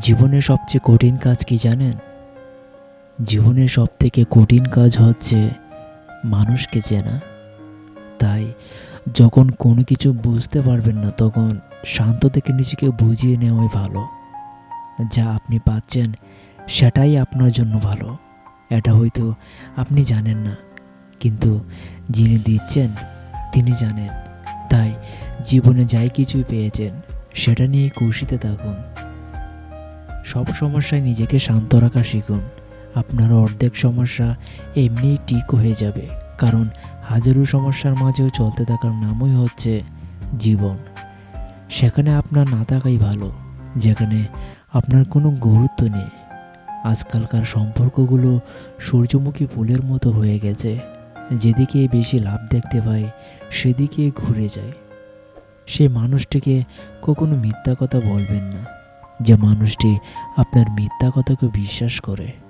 জীবনের সবচেয়ে কঠিন কাজ কি জানেন? জীবনের সব থেকে কঠিন কাজ হচ্ছে মানুষকে চেনা। তাই যখন কোনো কিছু বুঝতে পারবেন না, তখন শান্ত থেকে নিজেকে বুঝিয়ে নেওয়াই ভালো। যা আপনি পাচ্ছেন, সেটাই আপনার জন্য ভালো। এটা হয়তো আপনি জানেন না, কিন্তু যিনি দিচ্ছেন, তিনি জানেন। তাই জীবনে যাই কিছুই পেয়েছেন, সেটা নিয়ে খুশিতে থাকুন। সব সমস্যায় নিজেকে শান্ত রাখা শিখুন। আপনার অর্ধেক সমস্যা এমনিই ঠিক হয়ে যাবে, কারণ হাজারো সমস্যার মাঝেও চলতে থাকার নামই হচ্ছে জীবন। সেখানে আপনার না থাকাই ভালো, যেখানে আপনার কোনো গুরুত্ব নেই। আজকালকার সম্পর্কগুলো সূর্যমুখী ফুলের মতো হয়ে গেছে, যেদিকে বেশি লাভ দেখতে পাই সেদিকে ঘুরে যায়। সে মানুষটিকে কখনো মিথ্যা কথা বলবেন না। যে মানুষটি আপনার মিথ্যা কথাকে বিশ্বাস করে।